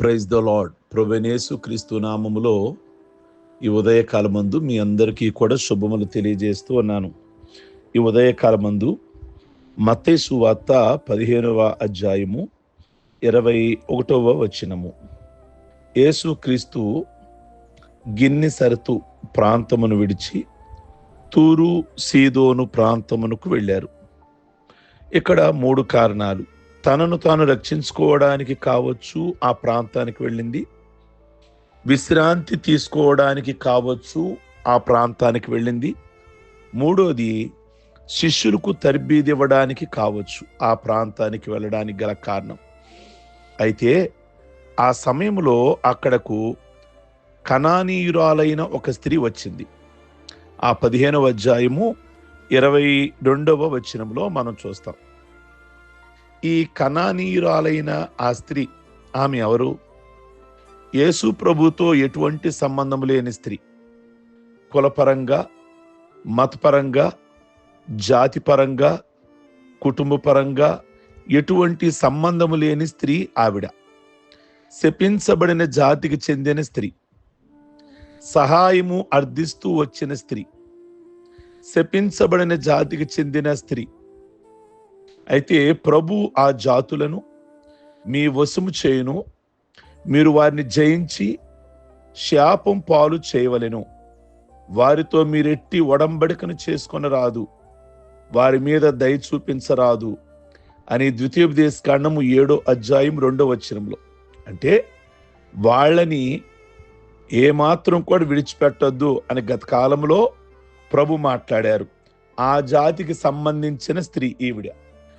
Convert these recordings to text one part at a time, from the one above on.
Praise the lord ప్రొవెనేసు క్రీస్తు నామములో ఈ ఉదయకాలమందు మీ అందరికీ కూడా శుభములు తెలియజేస్తూ ఉన్నాను. ఈ ఉదయకాలమందు మతేసు వార్త పదిహేనవ అధ్యాయము ఇరవై ఒకటవ వచనము. యేసు క్రీస్తు సరతు ప్రాంతమును విడిచి తూరు సీదోను ప్రాంతమునకు వెళ్ళారు. ఇక్కడ మూడు కారణాలు. తనను తాను రక్షించుకోవడానికి కావచ్చు ఆ ప్రాంతానికి వెళ్ళింది. విశ్రాంతి తీసుకోవడానికి కావచ్చు ఆ ప్రాంతానికి వెళ్ళింది. మూడోది శిష్యులకు తర్బీది ఇవ్వడానికి కావచ్చు ఆ ప్రాంతానికి వెళ్ళడానికి గల కారణం. అయితే ఆ సమయంలో అక్కడకు కణానీయురాలైన ఒక స్త్రీ వచ్చింది. ఆ పదిహేనవ అధ్యాయము ఇరవై రెండవ వచనంలో మనం చూస్తాం. ఈ కణానీయురాలైన ఆ స్త్రీ ఆమె ఎవరు? యేసు ప్రభుతో ఎటువంటి సంబంధం లేని స్త్రీ. కులపరంగా మతపరంగా జాతిపరంగా కుటుంబపరంగా ఎటువంటి సంబంధము లేని స్త్రీ ఆవిడ. శపించబడిన జాతికి చెందిన స్త్రీ. సహాయము అర్థిస్తూ వచ్చిన స్త్రీ. శపించబడిన జాతికి చెందిన స్త్రీ. అయితే ప్రభు ఆ జాతులను మీ వశము చేయును. మీరు వారిని జయించి శాపం పాలు చేయవలెను. వారితో మీరెట్టి ఒడంబడికను చేసుకొని రాదు. వారి మీద దయ చూపించరాదు అని ద్వితీయోపదేశ కాండము ఏడో అధ్యాయం రెండో వచనంలో. అంటే వాళ్ళని ఏమాత్రం కూడా విడిచిపెట్టొద్దు అని గత కాలంలో ప్రభు మాట్లాడారు. ఆ జాతికి సంబంధించిన స్త్రీ ఈవిడ.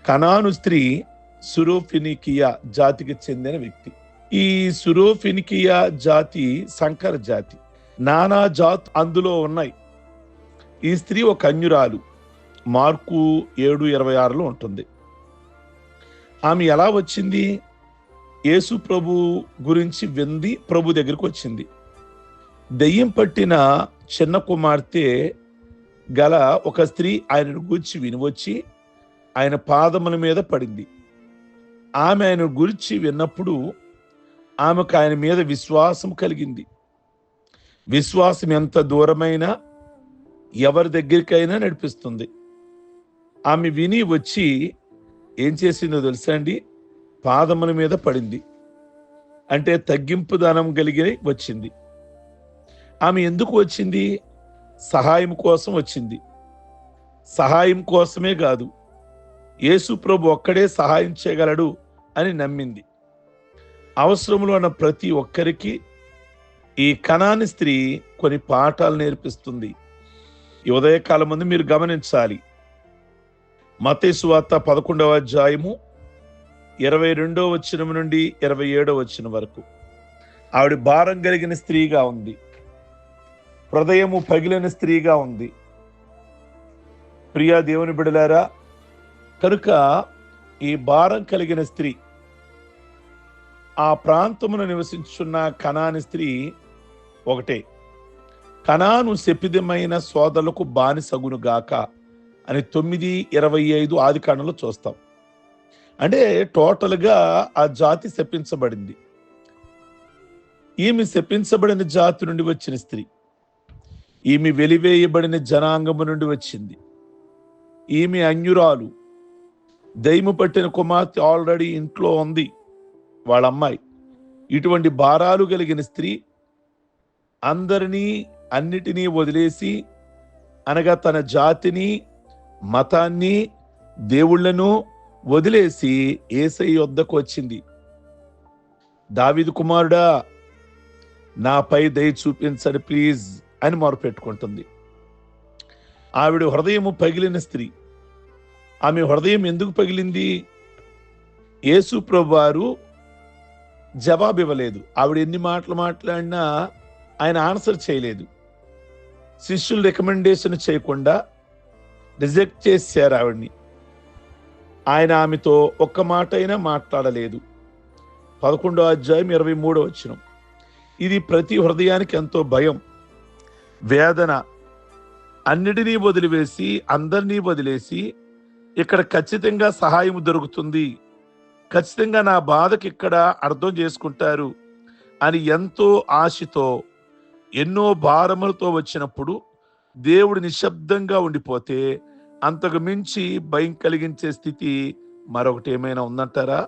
కనాను స్త్రీ సురోఫినికియా జాతికి చెందిన వ్యక్తి. ఈ సురోఫినికియా జాతి సంకర జాతి. నానా జాత్ అందులో ఉన్నాయి. ఈ స్త్రీ ఒక అన్యురాలు మార్కు ఏడు ఇరవై ఆరులో ఉంటుంది. ఆమె ఎలా వచ్చింది? యేసు ప్రభు గురించి వింది ప్రభు దగ్గరికి వచ్చింది. దెయ్యం పట్టిన చిన్న కుమార్తె గల ఒక స్త్రీ ఆయనను గూర్చి వినివచ్చి ఆయన పాదముల మీద పడింది. ఆమె ఆయన గురించి విన్నప్పుడు ఆమెకు ఆయన మీద విశ్వాసం కలిగింది. విశ్వాసం ఎంత దూరమైనా ఎవరి దగ్గరికైనా నడిపిస్తుంది. ఆమె విని వచ్చి ఏం చేసిందో తెలుసా అండి? పాదముల మీద పడింది. అంటే తగ్గింపు దానం కలిగి వచ్చింది. ఆమె ఎందుకు వచ్చింది? సహాయం కోసం వచ్చింది. సహాయం కోసమే కాదు. యేసు ప్రభు ఒక్కడే సహాయం చేయగలడు అని నమ్మింది. అవసరంలో ఉన్న ప్రతి ఒక్కరికి ఈ కణాని స్త్రీ కొన్ని పాఠాలు నేర్పిస్తుంది. ఈ ఉదయకాలం ముందు మీరు గమనించాలి. మతేసు వార్త పదకొండవ అధ్యాయము ఇరవై రెండో వచ్చిన నుండి ఇరవై ఏడో వచ్చిన వరకు. ఆవిడ భారం కలిగిన స్త్రీగా ఉంది. హృదయము పగిలిన స్త్రీగా ఉంది. ప్రియా దేవుని బిడలారా కనుక ఈ భారం కలిగిన స్త్రీ ఆ ప్రాంతమును నివసించున్న కణాని స్త్రీ ఒకటే. కణాను శపిదమైన సోదరులకు బానిసగును గాక అని తొమ్మిది ఇరవై ఐదు ఆది కాండంలో చూస్తాం. అంటే టోటల్గా ఆ జాతి శపించబడింది. ఈమె శపించబడిన జాతి నుండి వచ్చిన స్త్రీ. ఈమె వెలివేయబడిన జనాంగము నుండి వచ్చింది. ఈమె అన్యురాలు. దైము పట్టిన కుమార్తె ఆల్రెడీ ఇంట్లో ఉంది వాళ్ళ అమ్మాయి ఇటువంటి భారాలు కలిగిన స్త్రీ అందరినీ అన్నిటినీ వదిలేసి అనగా తన జాతిని మతాన్ని దేవుళ్ళను వదిలేసి ఏసై వద్దకు వచ్చింది. దావిదు కుమారుడా నాపై దయ చూపించండి ప్లీజ్ అని మొరపెట్టుకుంటుంది. ఆవిడ హృదయము పగిలిన స్త్రీ. ఆమె హృదయం ఎందుకు పగిలింది? యేసు ప్రభువారు జవాబు ఇవ్వలేదు. ఆవిడ ఎన్ని మాటలు మాట్లాడినా ఆయన ఆన్సర్ చేయలేదు. శిష్యులు రికమెండేషన్ చేయకుండా రిజెక్ట్ చేశారు ఆవిడ్ని. ఆయన ఆమెతో ఒక్క మాట అయినా మాట్లాడలేదు. పదకొండో అధ్యాయం ఇరవై మూడో వచ్చిన ఇది ప్రతి హృదయానికి ఎంతో భయం వేదన. అన్నిటినీ వదిలివేసి అందరినీ వదిలేసి ఇక్కడ ఖచ్చితంగా సహాయం దొరుకుతుంది. ఖచ్చితంగా నా బాధకి ఇక్కడ అర్థం చేసుకుంటారు అని ఎంతో ఆశతో ఎన్నో భారములతో వచ్చినప్పుడు దేవుడు నిశ్శబ్దంగా ఉండిపోతే అంతకు మించి భయం కలిగించే స్థితి మరొకటి ఏమైనా ఉందంటారా?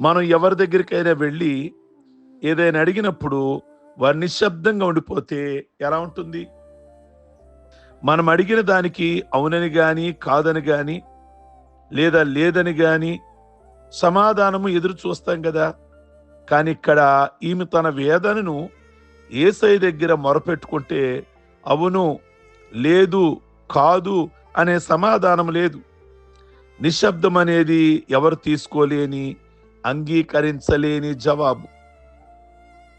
మనం ఎవరి దగ్గరికైనా వెళ్ళి ఏదైనా అడిగినప్పుడు వారు నిశ్శబ్దంగా ఉండిపోతే ఎలా ఉంటుంది? మనం అడిగిన దానికి అవునని గాని కాదని గాని లేదా లేదని గాని సమాధానము ఎదురు చూస్తాం కదా. కానీ ఇక్కడ ఈమె తన వేదనను ఏసై దగ్గర మొరపెట్టుకుంటే అవును లేదు కాదు అనే సమాధానం లేదు. నిశ్శబ్దం అనేది ఎవరు తీసుకోలేని అంగీకరించలేని జవాబు.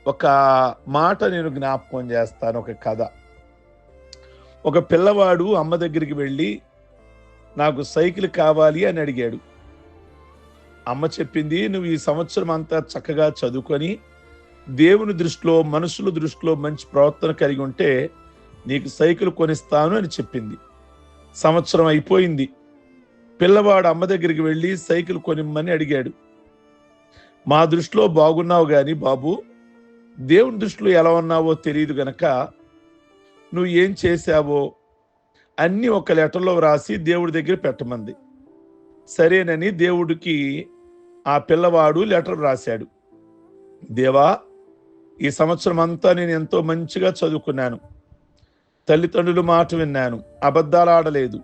ఒక మాట నేను జ్ఞాపకం చేస్తాను ఒక కథ. ఒక పిల్లవాడు అమ్మ దగ్గరికి వెళ్ళి నాకు సైకిల్ కావాలి అని అడిగాడు. అమ్మ చెప్పింది నువ్వు ఈ సంవత్సరం అంతా చక్కగా చదువుకొని దేవుని దృష్టిలో మనుషుల దృష్టిలో మంచి ప్రవర్తన కలిగి ఉంటే నీకు సైకిల్ కొనిస్తాను అని చెప్పింది. సంవత్సరం అయిపోయింది. పిల్లవాడు అమ్మ దగ్గరికి వెళ్ళి సైకిల్ కొనిమ్మని అడిగాడు. మా దృష్టిలో బాగున్నావు కానీ బాబు దేవుని దృష్టిలో ఎలా ఉన్నావో తెలియదు గనక నువ్వు ఏం చేశావో అన్ని ఒక లెటర్లో వ్రాసి దేవుడి దగ్గర పెట్టమంది. సరేనని దేవుడికి ఆ పిల్లవాడు లెటర్ రాశాడు దేవా ఈ సంవత్సరం అంతా నేను ఎంతో మంచిగా చదువుకున్నాను. తల్లిదండ్రులు మాట విన్నాను. అబద్ధాలు ఆడలేదు.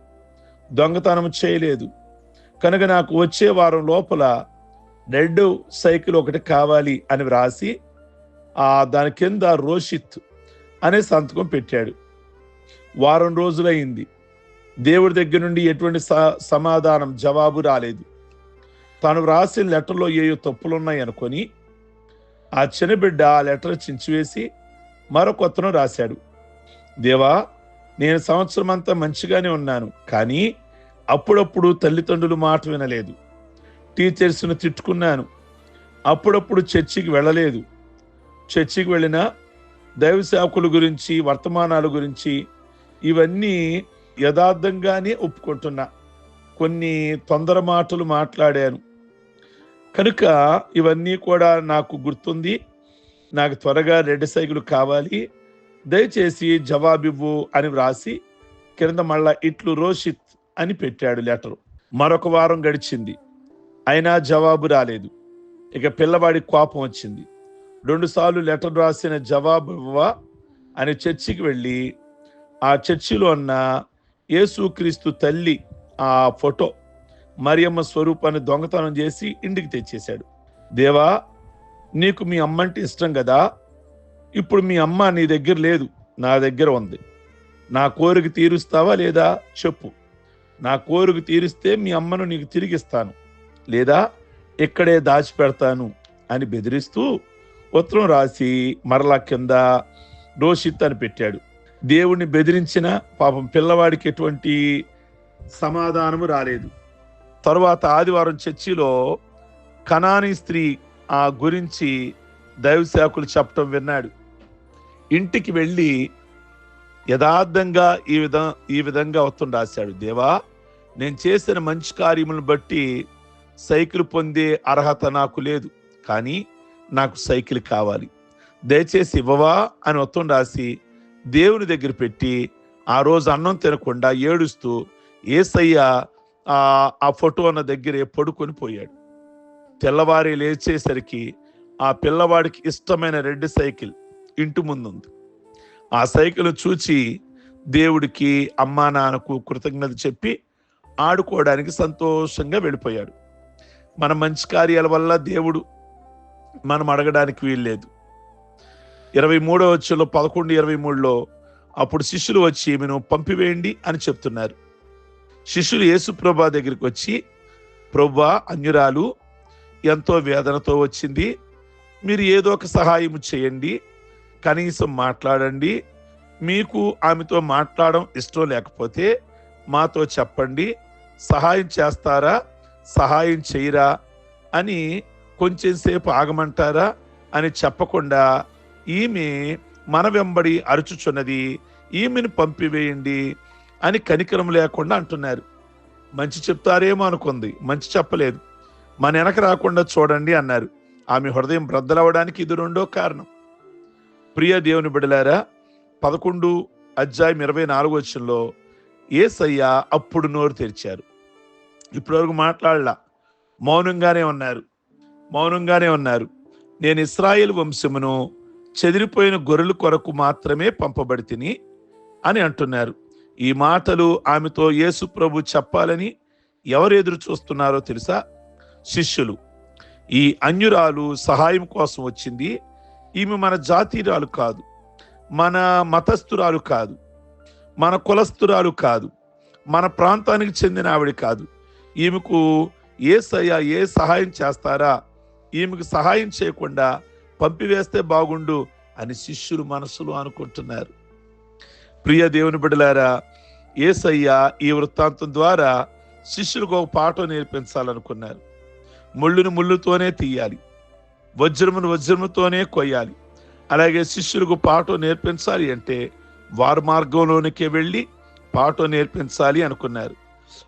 దొంగతనం చేయలేదు. కనుక నాకు వచ్చే వారం లోపల రెడ్ సైకిల్ ఒకటి కావాలి అని వ్రాసి దాని కింద రోషిత్ అనే సంతకం పెట్టాడు. వారం రోజులైంది. దేవుడి దగ్గర నుండి ఎటువంటి స- సమాధానం జవాబు రాలేదు. తాను వ్రాసిన లెటర్లో ఏయో తప్పులున్నాయి అనుకొని ఆ చిన్నబిడ్డ ఆ లెటర్ చించివేసి మరొకొత్తను రాశాడు. దేవా నేను సంవత్సరం అంతా మంచిగానే ఉన్నాను కానీ అప్పుడప్పుడు తల్లిదండ్రులు మాట వినలేదు. టీచర్స్ను తిట్టుకున్నాను. అప్పుడప్పుడు చర్చికి వెళ్ళలేదు. చర్చికి వెళ్ళినా దైవ సేవకుల గురించి వర్తమానాల గురించి ఇవన్నీ యథార్థంగానే ఒప్పుకుంటున్నా. కొన్ని తొందర మాటలు మాట్లాడాను. కనుక ఇవన్నీ కూడా నాకు గుర్తుంది. నాకు త్వరగా రెడ్ సైకిల్ కావాలి. దయచేసి జవాబివ్వు అని వ్రాసి కింద మళ్ళా ఇట్లు రోషిత్ అని పెట్టాడు లెటర్. మరొక వారం గడిచింది. అయినా జవాబు రాలేదు. ఇక పిల్లవాడి కోపం వచ్చింది. రెండుసార్లు లెటర్ రాసిన జవాబు ఇవ్వవా చర్చికి వెళ్ళి ఆ చర్చిలో ఉన్న యేసుక్రీస్తు తల్లి ఆ ఫోటో మరియమ్మ స్వరూపాన్ని దొంగతనం చేసి ఇంటికి తెచ్చేశాడు. దేవా నీకు మీ అమ్మ అంటే ఇష్టం కదా? ఇప్పుడు మీ అమ్మ నీ దగ్గర లేదు నా దగ్గర ఉంది. నా కోరిక తీరుస్తావా లేదా చెప్పు. నా కోరిక తీరిస్తే మీ అమ్మను నీకు తిరిగిస్తాను. లేదా ఇక్కడే దాచిపెడతాను అని బెదిరిస్తూ ఉత్తరం రాసి మరలా కింద రోషిత్ అని పెట్టాడు. దేవుణ్ణి బెదిరించిన పాపం పిల్లవాడికి ఎటువంటి సమాధానము రాలేదు. తరువాత ఆదివారం చర్చిలో కనాని స్త్రీ ఆ గురించి దైవసేవకులు చెప్పటం విన్నాడు. ఇంటికి వెళ్ళి యథార్థంగా ఈ విధ ఈ విధంగా ఉత్తరం రాశాడు. దేవా నేను చేసిన మంచి కార్యములను బట్టి సైకిల్ పొందే అర్హత నాకు లేదు. కానీ నాకు సైకిల్ కావాలి. దయచేసి ఇవ్వవా అని ఉత్తరం రాసి దేవుని దగ్గర పెట్టి ఆ రోజు అన్నం తినకుండా ఏడుస్తూ ఏసయ్య ఆ ఆ ఫోటో అన్న దగ్గరే పడుకొని పోయాడు. తెల్లవారి లేచేసరికి ఆ పిల్లవాడికి ఇష్టమైన రెడ్ సైకిల్ ఇంటి ముందుంది. ఆ సైకిల్ చూచి దేవుడికి అమ్మా నాన్నకు కృతజ్ఞత చెప్పి ఆడుకోవడానికి సంతోషంగా వెళ్ళిపోయాడు. మన మంచి కార్యాల వల్ల దేవుడు మనం అడగడానికి వీల్లేదు. ఇరవై మూడో వచ్చలో పదకొండు ఇరవై మూడులో అప్పుడు శిష్యులు వచ్చి ఈమెను పంపివేయండి అని చెప్తున్నారు. శిష్యులు యేసుప్రభా దగ్గరికి వచ్చి ప్రభా అన్యురాలు ఎంతో వేదనతో వచ్చింది. మీరు ఏదో ఒక సహాయం చేయండి. కనీసం మాట్లాడండి. మీకు ఆమెతో మాట్లాడడం ఇష్టం లేకపోతే మాతో చెప్పండి. సహాయం చేస్తారా? సహాయం చేయరా? అని కొంచెం సేపు ఆగమంటారా అని చెప్పకుండా ఈమె మన వెంబడి అరుచుచున్నది ఈమెను పంపివేయండి అని కనికరం లేకుండా అంటున్నారు. మంచి చెప్తారేమో అనుకుంది. మంచి చెప్పలేదు. మన వెనక రాకుండా చూడండి అన్నారు. ఆమె హృదయం బ్రద్దలవడానికి ఇది రెండో కారణం. ప్రియ దేవుని బిడలారా పదకొండు అధ్యాయం ఇరవై నాలుగు వచ్చంలో ఏసయ్య అప్పుడు నోరు తెరిచారు. ఇప్పటివరకు మాట్లాడలా. మౌనంగానే ఉన్నారు. మౌనంగానే ఉన్నారు. నేను ఇస్రాయేల్ వంశమును చెదిరిపోయిన గొర్రెల కొరకు మాత్రమే పంపబడి తిని అని అంటున్నారు. ఈ మాటలు ఆమెతో యేసు ప్రభు చెప్పాలని ఎవరు ఎదురు చూస్తున్నారో తెలుసా? శిష్యులు. ఈ అన్యురాలు సహాయం కోసం వచ్చింది. ఈమె మన జాతీయురాలు కాదు. మన మతస్థురాలు కాదు. మన కులస్థురాలు కాదు. మన ప్రాంతానికి చెందిన ఆవిడ కాదు. ఈమెకు ఏ సయ ఏ సహాయం చేస్తారా? ఈమెకు సహాయం చేయకుండా పంపివేస్తే బాగుండు అని శిష్యులు మనసులో అనుకుంటున్నారు. ప్రియ దేవుని బిడలారా ఏసయ్య ఈ వృత్తాంతం ద్వారా శిష్యులకు ఒక పాఠం నేర్పించాలనుకున్నారు. ముళ్ళును ముళ్ళుతోనే తీయాలి. వజ్రమును వజ్రముతోనే కొయ్యాలి. అలాగే శిష్యులకు పాఠం నేర్పించాలి అంటే వారి మార్గంలోనికే వెళ్ళి పాఠం నేర్పించాలి అనుకున్నారు.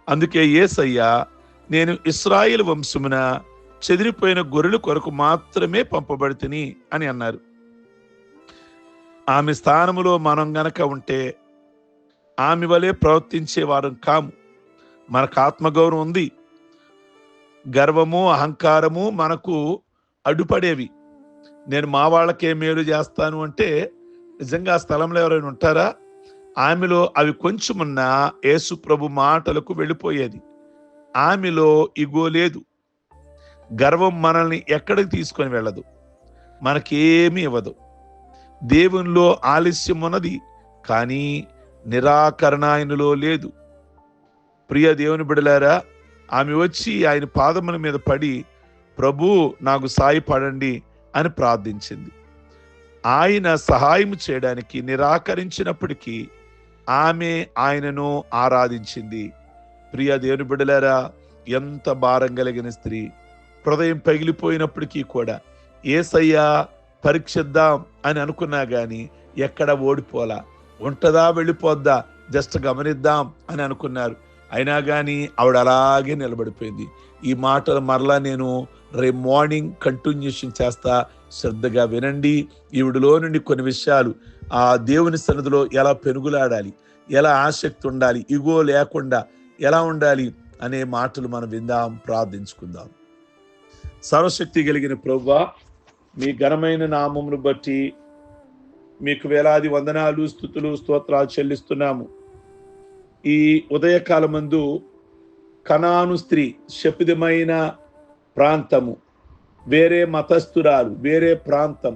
అందుకే ఏసయ్య నేను ఇస్రాయిల్ వంశమున చెదిరిపోయిన గొర్రెల కొరకు మాత్రమే పంపబడితిని అని అన్నారు. ఆమె స్థానములో మనం గనక ఉంటే ఆమె వలె ప్రవర్తించేవారం కాము. మనకు ఆత్మగౌరవం ఉంది. గర్వము అహంకారము మనకు అడ్డుపడేవి. నేను మా వాళ్ళకే మేలు చేస్తాను అంటే నిజంగా ఆ స్థలంలో ఎవరైనా ఉంటారా? ఆమెలో అవి కొంచెమున్నా యేసు ప్రభు మాటలకు వెళ్ళిపోయేది. ఆమెలో ఇగో లేదు. గర్వం మనల్ని ఎక్కడికి తీసుకొని వెళ్ళదు. మనకేమీ ఇవ్వదు. దేవునిలో ఆలస్యం ఉన్నది కానీ నిరాకరణ ఆయనలో లేదు. ప్రియ దేవుని బిడలారా ఆమె వచ్చి ఆయన పాదముల మీద పడి ప్రభు నాకు సాయపడండి అని ప్రార్థించింది. ఆయన సహాయం చేయడానికి నిరాకరించినప్పటికీ ఆమె ఆయనను ఆరాధించింది. ప్రియ దేవుని బిడలారా ఎంత భారం కలిగిన స్త్రీ. హృదయం పగిలిపోయినప్పటికీ కూడా ఏసయ్యా పరీక్షిద్దాం అని అనుకున్నా కానీ ఎక్కడ ఓడిపోలా? ఉంటదా వెళ్ళిపోద్దా? జస్ట్ గమనిద్దాం అని అనుకున్నారు. అయినా కానీ ఆవిడ అలాగే నిలబడిపోయింది. ఈ మాటలు మరలా నేను రేపు మార్నింగ్ కంటిన్యూషన్ చేస్తా. శ్రద్ధగా వినండి. ఈవిడలో నుండి కొన్ని విషయాలు ఆ దేవుని సన్నిధిలో ఎలా పెనుగులాడాలి? ఎలా ఆసక్తి ఉండాలి? ఇగో లేకుండా ఎలా ఉండాలి? అనే మాటలు మనం విందాం ప్రార్థించుకుందాం. సర్వశక్తి కలిగిన ప్రభువా మీ ఘనమైన నామమును బట్టి మీకు వేలాది వందనాలు స్థుతులు స్తోత్రాలు చెల్లిస్తున్నాము. ఈ ఉదయకాలమందు కణాను స్త్రీ శపిదమైన ప్రాంతము వేరే మతస్థురాలు వేరే ప్రాంతం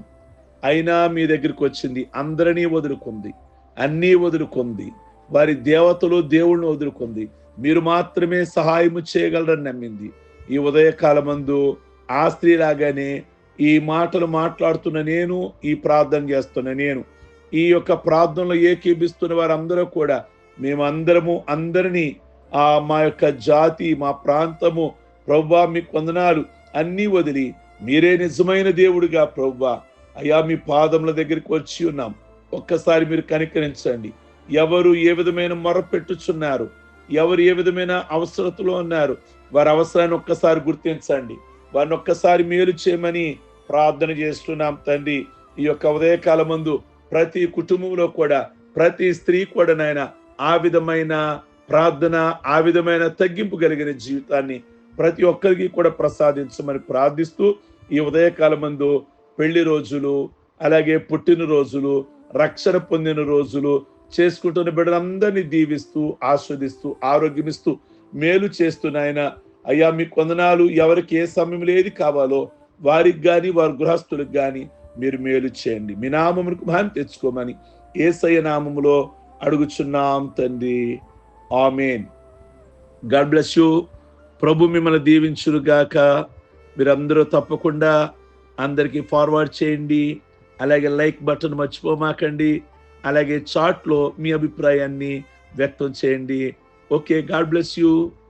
అయినా మీ దగ్గరికి వచ్చింది. అందరినీ వదులుకుంది అన్నీ వదులుకుంది వారి దేవతలు దేవుణ్ణి వదులుకుంది. మీరు మాత్రమే సహాయము చేయగలరని నమ్మింది. ఈ ఉదయకాలమందు ఆ స్త్రీ లాగానే ఈ మాటలు మాట్లాడుతున్న నేను ఈ ప్రార్థన చేస్తున్న నేను. ఈ యొక్క ప్రార్థనలో ఏకీభిస్తున్న వారందరూ కూడా మేమందరము అందరినీ ఆ మా యొక్క జాతి మా ప్రాంతము ప్రవ్వా మీ వందనాలు అన్నీ వదిలి మీరే నిజమైన దేవుడిగా ప్రవ్వా. అయ్యా మీ పాదముల దగ్గరికి వచ్చి ఉన్నాం. ఒక్కసారి మీరు కనికరించండి. ఎవరు ఏ విధమైన మొర పెట్టుచున్నారు ఎవరు ఏ విధమైన అవసరతలో ఉన్నారు? వారి అవసరాన్ని ఒక్కసారి గుర్తించండి. వారిని ఒక్కసారి మేలు చేయమని ప్రార్థన చేస్తున్నాం తండ్రి. ఈ యొక్క ఉదయకాల ముందు ప్రతి కుటుంబంలో కూడా ప్రతి స్త్రీ కూడా నాయన ఆ విధమైన ప్రార్థన ఆ విధమైన తగ్గింపు కలిగిన జీవితాన్ని ప్రతి ఒక్కరికి కూడా ప్రసాదించమని ప్రార్థిస్తూ ఈ ఉదయకాల మందు పెళ్ళి రోజులు అలాగే పుట్టిన రోజులు రక్షణ పొందిన రోజులు చేసుకుంటున్న బిడ్డలందరినీ దీవిస్తూ ఆస్వాదిస్తూ ఆరోగ్యమిస్తూ మేలు చేస్తున్నాయన అయ్యా మీ కొందనాలు ఎవరికి ఏ సమయంలో ఏది కావాలో వారికి కానీ వారి గృహస్థులకు కానీ మీరు మేలు చేయండి. మీ నామమునకు మహాన్ తెచ్చుకోమని ఏసయ్య నామములో అడుగుచున్నాం తండ్రి. ఆమెన్. God bless you. ప్రభు మిమ్మల్ని దీవించురు గాక. మీరందరూ తప్పకుండా అందరికీ ఫార్వర్డ్ చేయండి. అలాగే లైక్ బటన్ మర్చిపోమాకండి. అలాగే చాట్లో మీ అభిప్రాయాన్ని వ్యక్తం చేయండి. Okay God bless you.